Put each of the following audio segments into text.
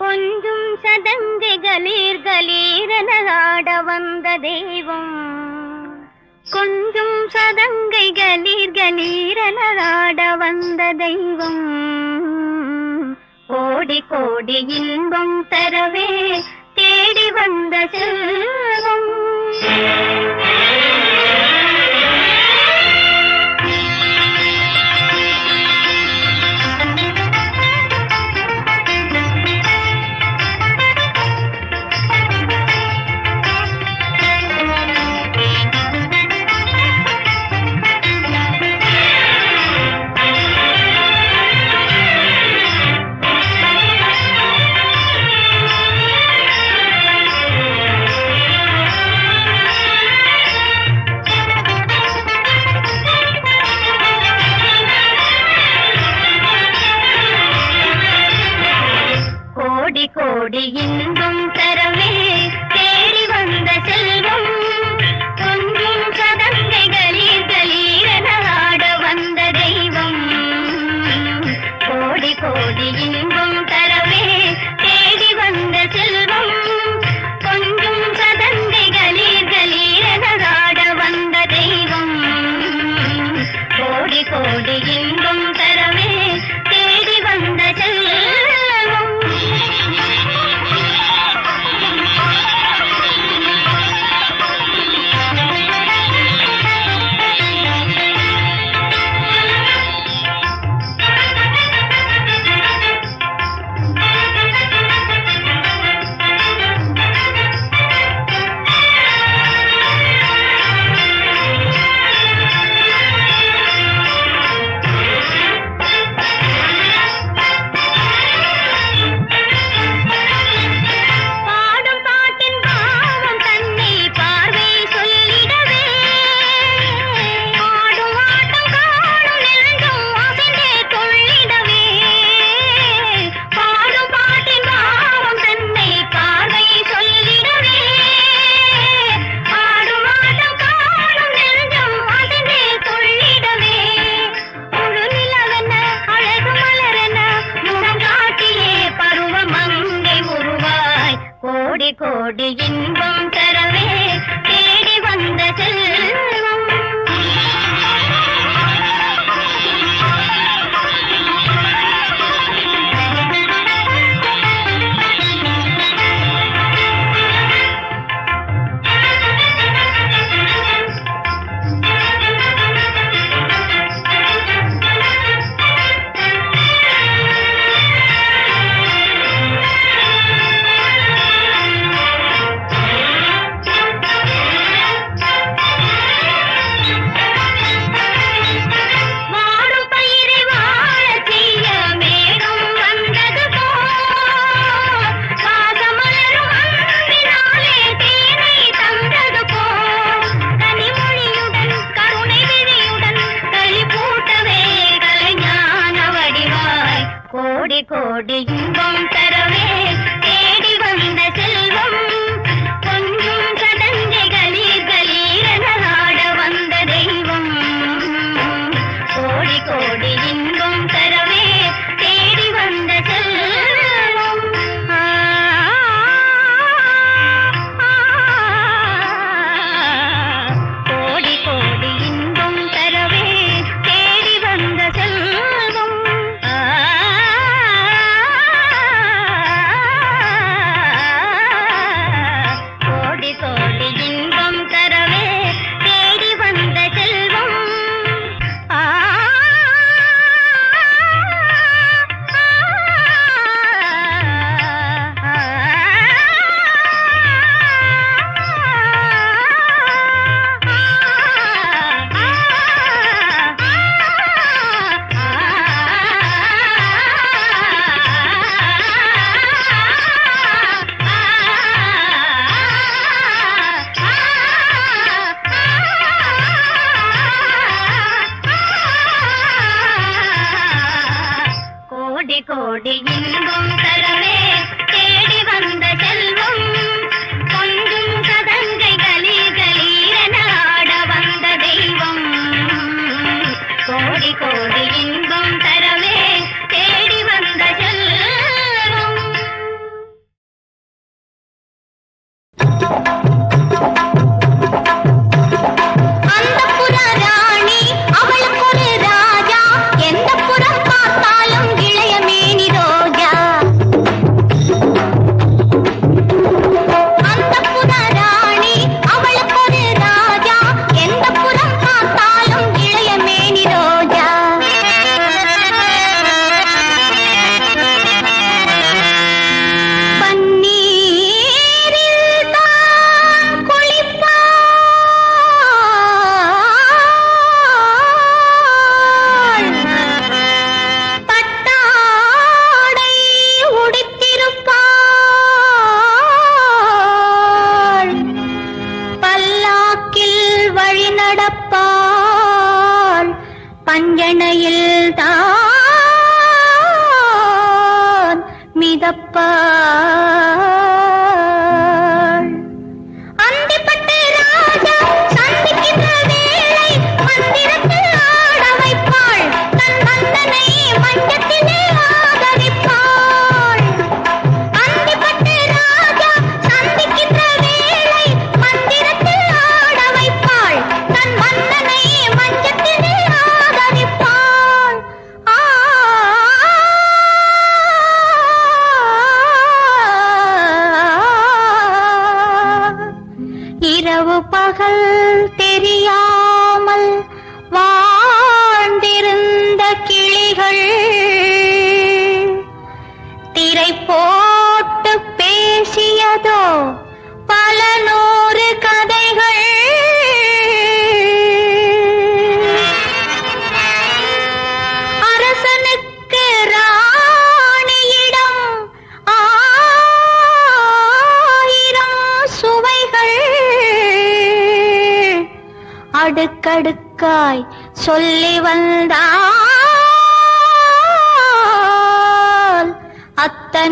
கொஞ்சும் சதங்கை கலீர் கலீரென ஆட வந்த தெய்வம் கொஞ்சும் சதங்கை கலீர் கலீரென ஆட வந்த தெய்வம் கோடி கோடி இன்பம் தரவே தேடி வந்த செல்வம். தெரிகின்ற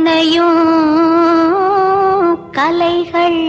அத்தனையும் கலைகள்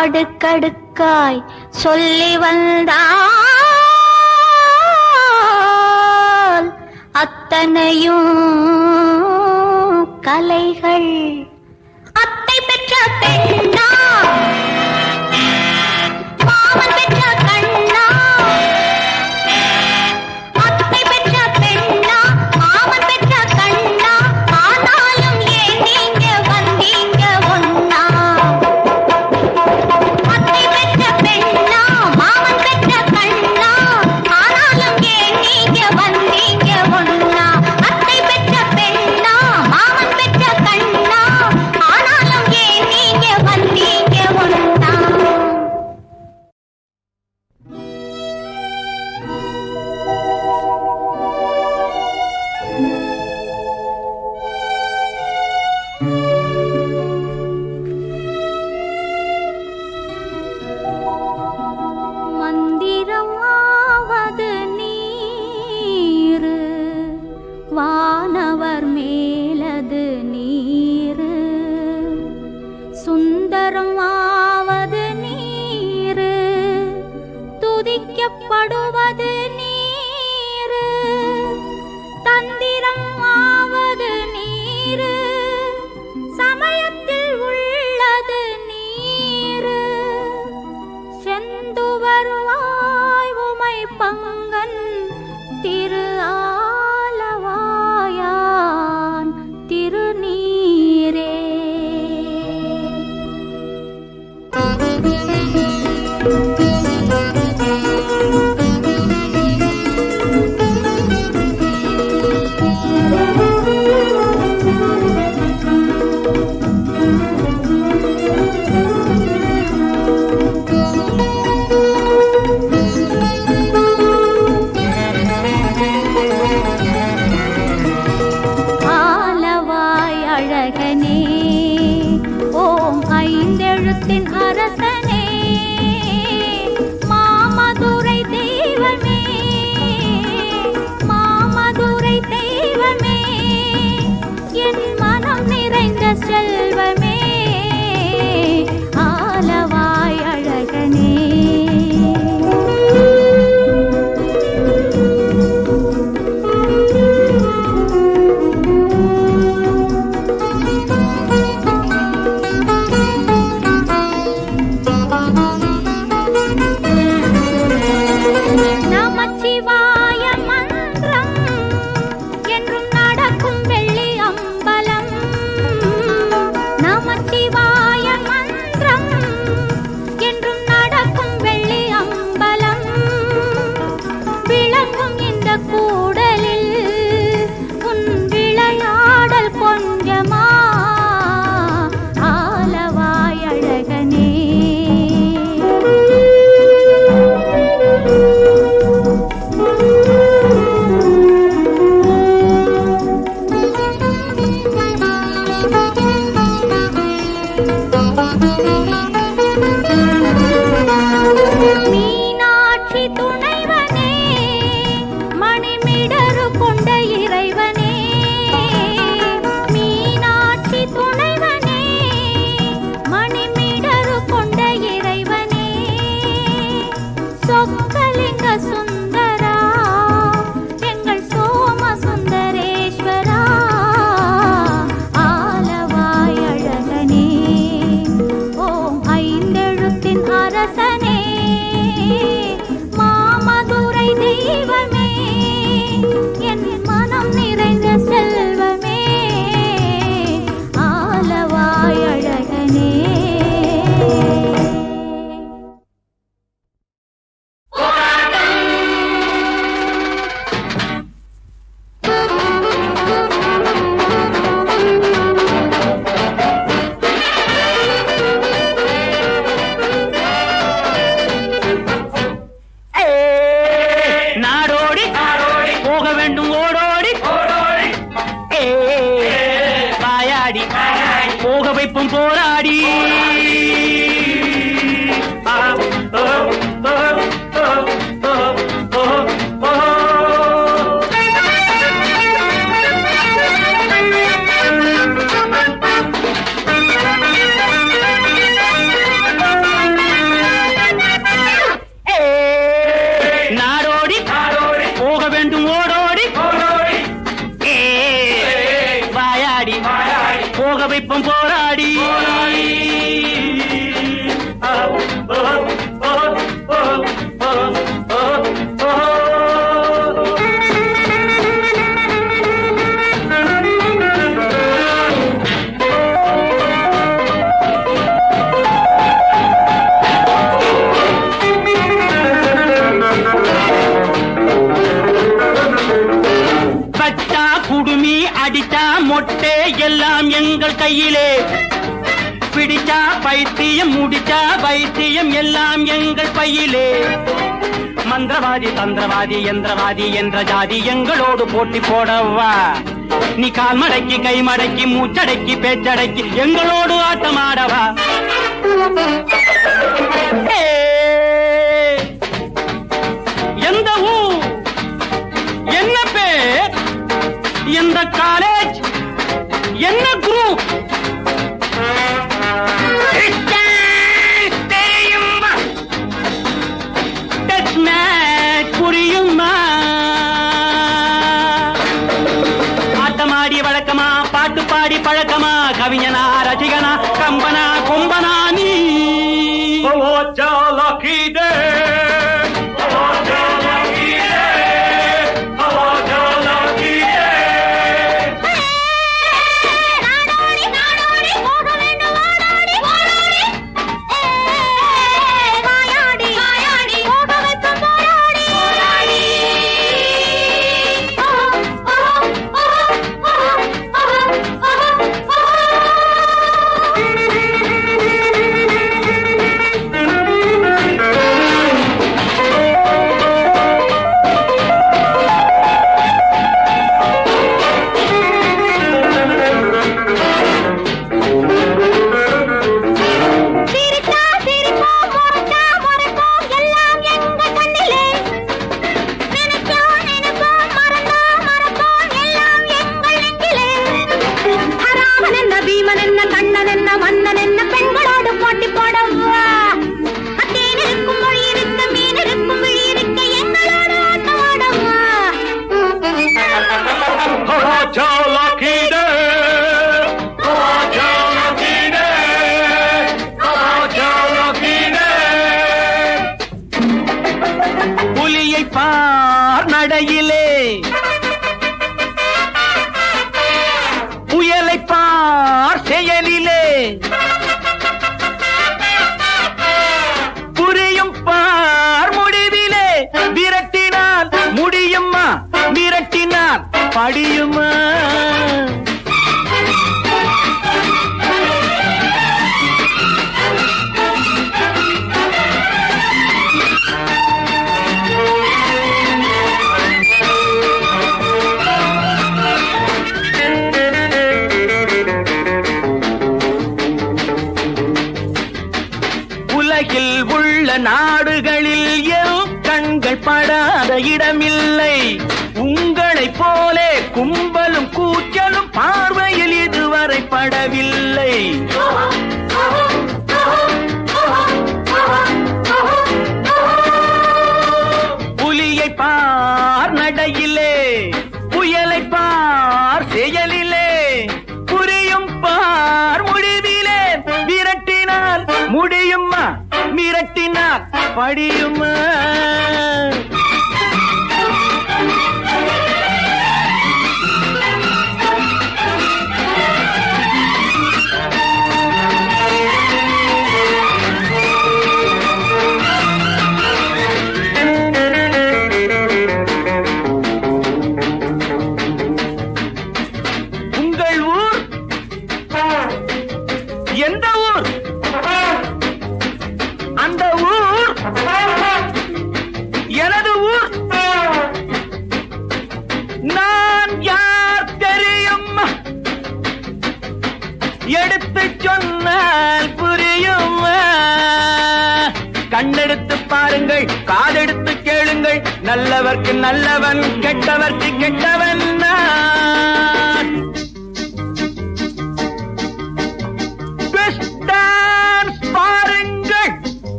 அடுக்கடுக்காய் சொல்லி வந்தால் அத்தனையும் கலைகள். அத்தை பெற்ற பெண் எல்லாம் எங்கள் கையிலே. பிடிச்சா பைத்தியம் முடிச்சா பைத்தியம் எல்லாம் எங்கள் பையிலே. மந்திரவாதி தந்திரவாதி எந்திரவாதி என்ற ஜாதி எங்களோடு போட்டி போடவா. நீ கால் மடக்கி கை மடக்கி மூச்சடக்கி பேச்சடக்கி எங்களோடு ஆட்டமாடவா. எந்த ஊ என்ன பேர்? எந்த காலே? என்ன குரு? தெரியுமா? புரியுமா? ஆட்டமாடி வழக்கமா பாட்டு பாடி பழக்கமா கவிஞனா ரசிகனா கம்பனா கொம்பனா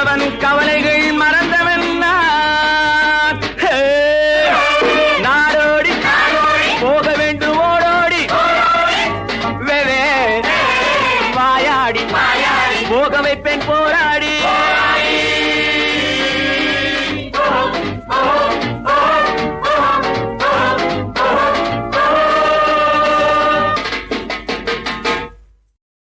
போல் பறந்தவன் கவலைகள்